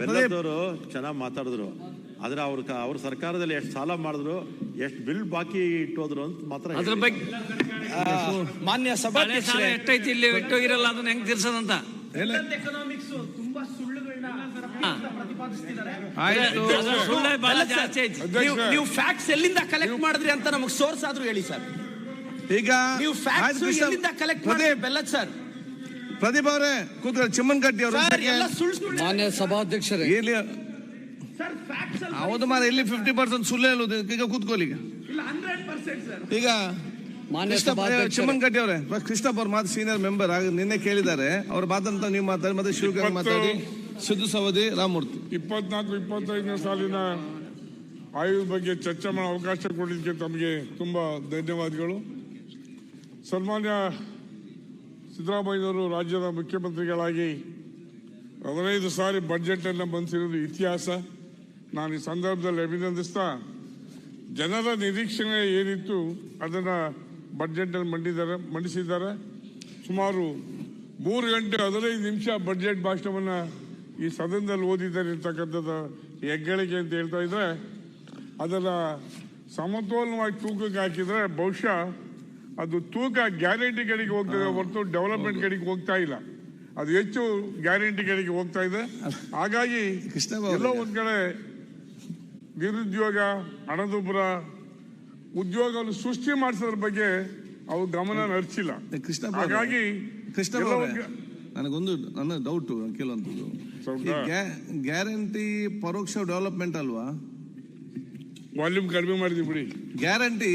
ಬೆಲ್ಲದವರು ಚೆನ್ನಾಗಿ ಮಾತಾಡಿದ್ರು. ಆದ್ರೆ ಅವ್ರ ಕ- ಅವ್ರ ಸರ್ಕಾರದಲ್ಲಿ ಎಷ್ಟು ಸಾಲ ಮಾಡಿದ್ರು ಎಷ್ಟು ಬಿಲ್ ಬಾಕಿ ಇಟ್ಟೋದ್ರು ಅಂತ ಮಾತ್ರ ಅದ್ರ ಬಗ್ಗೆ ಆ, ಮಾನ್ಯ ಸಭಾ ಸಾಲ ಎಷ್ಟೈತಿ ಇಲ್ಲಿ ಇಟ್ಟೋಗಿರಲ್ಲ ಅದನ್ನ ಹೆಂಗ್ ತೀರ್ಸೋದಂತ? ನೀವು ನೀವು ಫ್ಯಾಕ್ಟ್ಸ್ ಎಲ್ಲಿಂದ ಕಲೆಕ್ಟ್ ಮಾಡಿದ್ರಿ ಅಂತ ನಮಗೆ ಸೋರ್ಸ್ ಆದ್ರೂ ಹೇಳಿ ಸರ್. ಈಗ ನೀವು ಫ್ಯಾಕ್ಟ್ಸ್ ಎಲ್ಲಿಂದ ಕಲೆಕ್ಟ್ ಮಾಡಿದ್ರಿ ಬೆಲ್ಲದ್ ಸರ್? ಪ್ರದೀಪ್ ಅವರೇ ಕೂತ್ಕೊಳ್ಳಿ ಚಿಮ್ಮನ್ ಕಟ್ಟಿ ಅವರು ಮಾನ್ಯ ಸಭಾಧ್ಯಕ್ಷರೇ. ಇಲ್ಲಿ ಸರ್ ಫ್ಯಾಕ್ಟ್ಸ್ ಹೌದು ಮಾರ ಇಲ್ಲಿ ಫಿಫ್ಟಿ ಪರ್ಸೆಂಟ್ ಸುಳ್ಳೇ ಹೇಳುದು ಈಗ ಕೂತ್ಕೊಳ್ಳಿ ಈಗ. ಈಗ ಮಾನ್ಯ ಸಭಾಧ್ಯಕ್ಷರೇ. ಚಿಮ್ಮನ್ ಕಟ್ಟಿ ಅವರೇ ಕೃಷ್ಣಪ್ಪ ಅವ್ರ ಮಾತು ಸೀನಿಯರ್ ಮೆಂಬರ್ ಆಗ ನಿನ್ನೆ ಕೇಳಿದ್ದಾರೆ. ಅವ್ರ ಮಾತಂತ ನೀವು ಮಾತಾಡಿ ಮತ್ತೆ ಶಿವಕರ್ ಮಾತಾಡಿ. ಸಿದ್ದು ಸವದಿ ರಾಮಮೂರ್ತಿ. ಇಪ್ಪತ್ನಾಲ್ಕು ಇಪ್ಪತ್ತೈದನೇ ಸಾಲಿನ ಆಯುಧ ಬಗ್ಗೆ ಚರ್ಚೆ ಮಾಡೋ ಅವಕಾಶ ಕೊಡಲಿಕ್ಕೆ ತಮಗೆ ತುಂಬ ಧನ್ಯವಾದಗಳು. ಸನ್ಮಾನ್ಯ ಸಿದ್ದರಾಮಯ್ಯನವರು ರಾಜ್ಯದ ಮುಖ್ಯಮಂತ್ರಿಗಳಾಗಿ ಹದಿನೈದು ಸಾರಿ ಬಡ್ಜೆಟನ್ನು ಮಂಡಿಸಿರೋದು ಇತಿಹಾಸ. ನಾನು ಈ ಸಂದರ್ಭದಲ್ಲಿ ಅಭಿನಂದಿಸ್ತಾ, ಜನರ ನಿರೀಕ್ಷಣೆ ಏನಿತ್ತು ಅದನ್ನು ಬಡ್ಜೆಟಲ್ಲಿ ಮಂಡಿದ್ದಾರೆ ಮಂಡಿಸಿದ್ದಾರೆ. ಸುಮಾರು ಮೂರು ಗಂಟೆ ಹದಿನೈದು ನಿಮಿಷ ಬಡ್ಜೆಟ್ ಭಾಷಣವನ್ನು ಈ ಸದನದಲ್ಲಿ ಓದಿದ್ದಾರೆ ಇರ್ತಕ್ಕಂಥದ್ದು ಹೆಗ್ಗಳಿಕೆ ಅಂತ ಹೇಳ್ತಾ ಇದ್ರೆ, ಅದನ್ನು ಸಮತೋಲನವಾಗಿ ತೂಕಕ್ಕೆ ಹಾಕಿದರೆ ಬಹುಶಃ ಅದು ತೂಕ ಗ್ಯಾರಂಟಿಗಳಿಗೆ ಹೋಗ್ತದೆ ಹೊರತು ಡೆವಲಪ್ಮೆಂಟ್ ಗಳಿಗೆ ಹೋಗ್ತಾ ಇಲ್ಲ. ಅದು ಹೆಚ್ಚು ಗ್ಯಾರಂಟಿಗಳಿಗೆ ಹೋಗ್ತಾ ಇದೆ. ಹಾಗಾಗಿ. ಎಲ್ಲೋ ಒಂದ್ ಕಡೆ ನಿರುದ್ಯೋಗ ಹಣದುಬ್ಬರ ಉದ್ಯೋಗವನ್ನು ಸೃಷ್ಟಿ ಮಾಡಿಸೋದ್ರ ಬಗ್ಗೆ ಅವ್ರು ಗಮನ ನಡೆಸಿಲ್ಲ ಕೃಷ್ಣ. ಹಾಗಾಗಿ ಕೃಷ್ಣ ನನಗೊಂದು ನನ್ನ ಡೌಟ್ ಗ್ಯಾ- ಗ್ಯಾರಂಟಿ ಪರೋಕ್ಷ ಡೆವಲಪ್ಮೆಂಟ್ ಅಲ್ವಾ? ವಾಲ್ಯೂಮ್ ಕಡಿಮೆ ಮಾಡಿದ್ವಿ ಬಿಡಿ. ಗ್ಯಾರಂಟಿ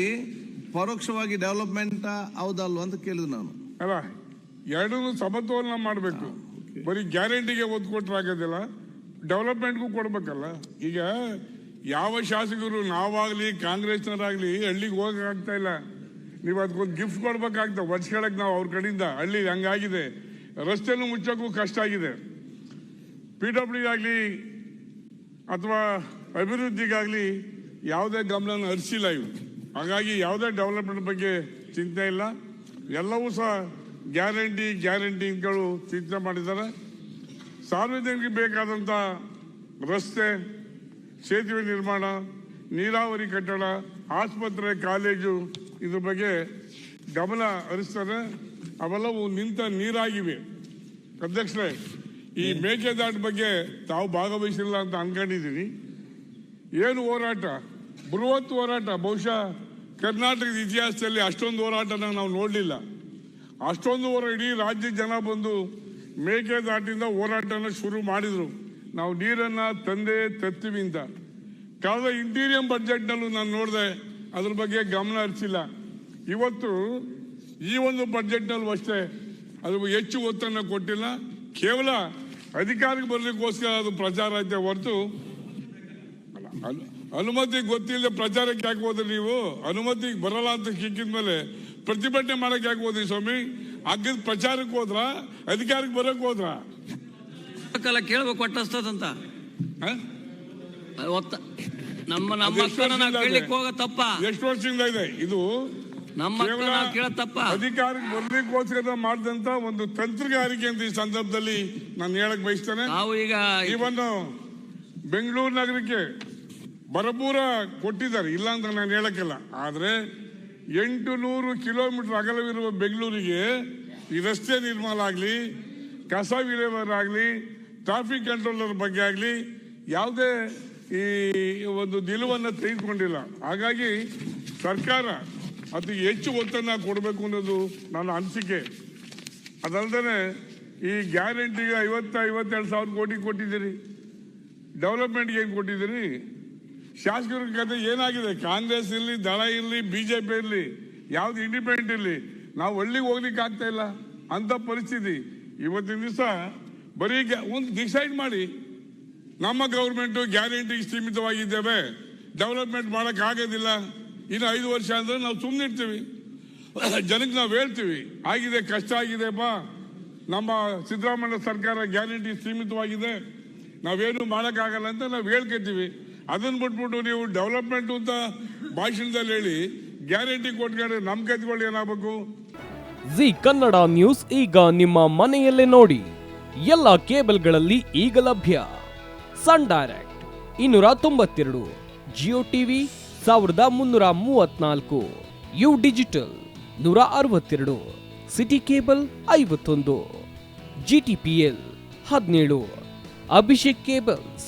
ಪರೋಕ್ಷವಾಗಿ ಡೆವಲಪ್ಮೆಂಟ್ ಹೌದಲ್ವ ಅಂತ ಕೇಳಿದ್ರು ನಾನು. ಅಲ್ಲ ಎರಡನ್ನೂ ಸಮತೋಲನ ಮಾಡಬೇಕು. ಬರೀ ಗ್ಯಾರಂಟಿಗೆ ಒತ್ತು ಕೊಟ್ರೆ ಆಗೋದಿಲ್ಲ ಡೆವಲಪ್ಮೆಂಟ್ಗೂ ಕೊಡಬೇಕಲ್ಲ. ಈಗ ಯಾವ ಶಾಸಕರು ನಾವಾಗ್ಲಿ ಕಾಂಗ್ರೆಸ್ನವರಾಗ್ಲಿ ಹಳ್ಳಿಗೆ ಹೋಗಕ್ಕಾಗ್ತಾ ಇಲ್ಲ. ನೀವು ಅದಕ್ಕೊಂದು ಗಿಫ್ಟ್ ಕೊಡ್ಬೇಕಾಗ್ತದೆ ವರ್ಷಗಳಕ್ಕೆ ನಾವು ಅವ್ರ ಕಡೆಯಿಂದ ಹಳ್ಳಿ ಹಂಗಾಗಿದೆ. ರಸ್ತೆನೂ ಮುಚ್ಚೋಕ್ಕೂ ಕಷ್ಟ ಆಗಿದೆ. ಪಿ ಡಬ್ಲ್ಯೂ ಆಗಲಿ ಅಥವಾ ಅಭಿವೃದ್ಧಿಗಾಗಲಿ ಯಾವುದೇ ಗಮನ ಹರಿಸಿಲ್ಲ ಇವು ಹಾಗಾಗಿ ಯಾವುದೇ ಡೆವಲಪ್ಮೆಂಟ್ ಬಗ್ಗೆ ಚಿಂತೆ ಇಲ್ಲ. ಎಲ್ಲವೂ ಸಹ ಗ್ಯಾರಂಟಿ ಗ್ಯಾರಂಟಿಗಳು ಚಿಂತೆ ಮಾಡಿದ್ದಾರೆ. ಸಾರ್ವಜನಿಕರಿಗೆ ಬೇಕಾದಂಥ ರಸ್ತೆ ಸೇತುವೆ ನಿರ್ಮಾಣ ನೀರಾವರಿ ಕಟ್ಟಡ ಆಸ್ಪತ್ರೆ ಕಾಲೇಜು ಇದ್ರ ಬಗ್ಗೆ ಗಮನ ಹರಿಸ್ತಾರೆ. ಅವೆಲ್ಲವೂ ನಿಂತ ನೀರಾಗಿವೆ. ಅಧ್ಯಕ್ಷರೇ ಈ ಮೇಕೆದಾಟು ಬಗ್ಗೆ ತಾವು ಭಾಗವಹಿಸಿಲ್ಲ ಅಂತ ಅನ್ಕೊಂಡಿದ್ದೀನಿ. ಏನು ಹೋರಾಟ? ಬೃಹತ್ ಹೋರಾಟ ಬಹುಶಃ ಕರ್ನಾಟಕದ ಇತಿಹಾಸದಲ್ಲಿ ಅಷ್ಟೊಂದು ಹೋರಾಟನ ನಾವು ನೋಡಲಿಲ್ಲ. ಅಷ್ಟೊಂದು ಹೋರಾಟ ಇಡೀ ರಾಜ್ಯ ಜನ ಬಂದು ಮೇಕೆದಾಟಿಂದ ಹೋರಾಟನ ಶುರು ಮಾಡಿದರು. ನಾವು ನೀರನ್ನು ತಂದೆ ತತ್ತಿವಿಂದ. ಕಳೆದ ಇಂಟೀರಿಯಂ ಬಜೆಟ್ನಲ್ಲೂ ನಾನು ನೋಡಿದೆ, ಅದ್ರ ಬಗ್ಗೆ ಗಮನ ಹರಿಸಿಲ್ಲ. ಇವತ್ತು ಈ ಒಂದು ಬಜೆಟ್ನಲ್ಲೂ ಅಷ್ಟೇ, ಅದು ಹೆಚ್ಚು ಒತ್ತನ್ನು ಕೊಟ್ಟಿಲ್ಲ. ಕೇವಲ ಅಧಿಕಾರಕ್ಕೆ ಬರಲಿಕ್ಕೋಸ್ಕರ ಅದು ಪ್ರಚಾರ ಐತೆ ಹೊರತು. ಅನು- ಅನುಮತಿ ಗೊತ್ತಿಲ್ಲದೆ ಪ್ರಚಾರಕ್ಕೆ ಯಾಕೆ ಹೋದ್ರಿ ನೀವು? ಅನುಮತಿ ಬರಲ್ಲ ಅಂತ ಸಿಕ್ಕಿದ ಮೇಲೆ ಪ್ರತಿಭಟನೆ ಮಾಡಕ್ಕೆ ಯಾಕೆ ಹೋದ್ರಿ ಸ್ವಾಮಿ? ಅಗ್ಗದ ಪ್ರಚಾರಕ್ಕೆ ಹೋದ್ರ? ಅಧಿಕಾರಕ್ಕೆ ಬರಕ್ ಹೋದ್ರ? ಕೇಳ್ಬೇಕು ಒಟ್ಟಸ್ತದಂತ. ನಮ್ಮ ನಮ್ಮ ಕೇಳಲಿಕ್ಕೆ ಹೋಗ ತಪ್ಪ. ಎಷ್ಟು ವರ್ಷದಿಂದ ಇದೆ? ಇದು ನಮ್ಮ ಅಕ್ಕ ಕೇವಲ ನಾವು ಕೇಳ ತಪ್ಪ. ಅಧಿಕಾರಕ್ಕೆ ಬರ್ಲಿಕ್ಕೋಸ್ಕರ ಮಾಡಿದಂತ ಒಂದು ತಂತ್ರಗಾರಿಕೆ ಅಂತ ಈ ಸಂದರ್ಭದಲ್ಲಿ ನಾನು ಹೇಳಕ್ ಬಯಸ್ತೇನೆ. ನಾವು ಈಗ ಇವನ್ನು ಬೆಂಗಳೂರು ನಗರಕ್ಕೆ ಬರಪೂರ ಕೊಟ್ಟಿದ್ದಾರೆ. ಇಲ್ಲ ಅಂತ ನಾನು ಹೇಳಕ್ಕಿಲ್ಲ. ಆದ್ರೆ ಎಂಟು ನೂರು ಕಿಲೋಮೀಟರ್ ಅಗಲವಿರುವ ಬೆಂಗಳೂರಿಗೆ ಈ ರಸ್ತೆ ನಿರ್ಮಾಣ ಆಗಲಿ, ಕಸ ವಿಲೇವಾರಿ ಆಗಲಿ ಟ್ರಾಫಿಕ್ ಕಂಟ್ರೋಲರ್ ಬಗ್ಗೆ ಆಗಲಿ ಯಾವುದೇ ಈ ಒಂದು ನಿಲುವನ್ನು ತೆಗೆದುಕೊಂಡಿಲ್ಲ. ಹಾಗಾಗಿ ಸರ್ಕಾರ ಅತಿ ಹೆಚ್ಚು ಒತ್ತನ್ನು ಕೊಡಬೇಕು ಅನ್ನೋದು ನನ್ನ ಅನಿಸಿಕೆ. ಅದಲ್ಲದೆ ಈ ಗ್ಯಾರಂಟಿಗೆ ಐವತ್ತ, ಐವತ್ತೆರಡು ಸಾವಿರ ಕೋಟಿ ಕೊಟ್ಟಿದ್ದೀರಿ. ಡೆವಲಪ್ಮೆಂಟ್ಗೆ ಏನು ಕೊಟ್ಟಿದ್ದೀರಿ? ಶಾಸಕರ ಕತೆ ಏನಾಗಿದೆ? ಕಾಂಗ್ರೆಸ್ ಇರಲಿ, ದಳ ಇರಲಿ, ಬಿಜೆಪಿ ಇರಲಿ, ಯಾವ್ದು ಇಂಡಿಪೆಂಡೆಂಟ್ ಇರಲಿ, ನಾವು ಹಳ್ಳಿಗೆ ಹೋಗ್ಲಿಕ್ಕೆ ಆಗ್ತಾ ಇಲ್ಲ. ಅಂತ ಪರಿಸ್ಥಿತಿ. ಇವತ್ತಿನ ದಿವಸ ಬರೀ ಒಂದು ಡಿಸೈಡ್ ಮಾಡಿ. ನಮ್ಮ ಗೌರ್ಮೆಂಟು ಗ್ಯಾರಂಟಿಗೆ ಸೀಮಿತವಾಗಿದ್ದೇವೆ. ಡೆವಲಪ್ಮೆಂಟ್ ಮಾಡಕ್ ಆಗೋದಿಲ್ಲ. ಇನ್ನು ಐದು ವರ್ಷ ಅಂದ್ರೆ ನಾವು ಸುಮ್ಮನಿರ್ತೀವಿ ಜನಕ್ಕೆ ನಾವು ಹೇಳ್ತೀವಿ, ಆಗಿದೆ, ಕಷ್ಟ ಆಗಿದೆಪ್ಪ ನಮ್ಮ ಸಿದ್ದರಾಮಯ್ಯ ಸರ್ಕಾರ ಗ್ಯಾರಂಟಿ ಸೀಮಿತವಾಗಿದೆ. ನಾವೇನು ಮಾಡೋಕ್ಕಾಗಲ್ಲ ಅಂತ ನಾವು ಹೇಳ್ಕೊತೀವಿ. ಅದನ್ನ ಬಿಟ್ಬಿಟ್ಟು ನೀವು ಡೆವಲಪ್ಮೆಂಟ್ ಅಂತ ಭಾಷಣದಲ್ಲಿ ಹೇಳಿ ಗ್ಯಾರಂಟಿ ಕೊಟ್ಕೊಂಡ್ರೆ ನಮ್ ಕತ್ಗಳು ಏನಾಗಬೇಕು? ಜಿ ಕನ್ನಡ ನ್ಯೂಸ್ ಈಗ ನಿಮ್ಮ ಮನೆಯಲ್ಲೇ ನೋಡಿ. ಎಲ್ಲ ಕೇಬಲ್ಗಳಲ್ಲಿ ಈಗ ಲಭ್ಯ. ಸನ್ ಡೈರೆಕ್ಟ್ ಇನ್ನೂರ ತೊಂಬತ್ತೆರಡು, ಜಿಯೋ ಟಿವಿ ಸಾವಿರದ ಮುನ್ನೂರ ಮೂವತ್ನಾಲ್ಕು, ಯು ಡಿಜಿಟಲ್ ನೂರ ಅರವತ್ತೆರಡು, ಸಿಟಿ ಕೇಬಲ್ ಐವತ್ತೊಂದು ಜಿ ಟಿ ಪಿ ಎಲ್ ಹದಿನೇಳು, ಅಭಿಷೇಕ್ ಕೇಬಲ್ಸ್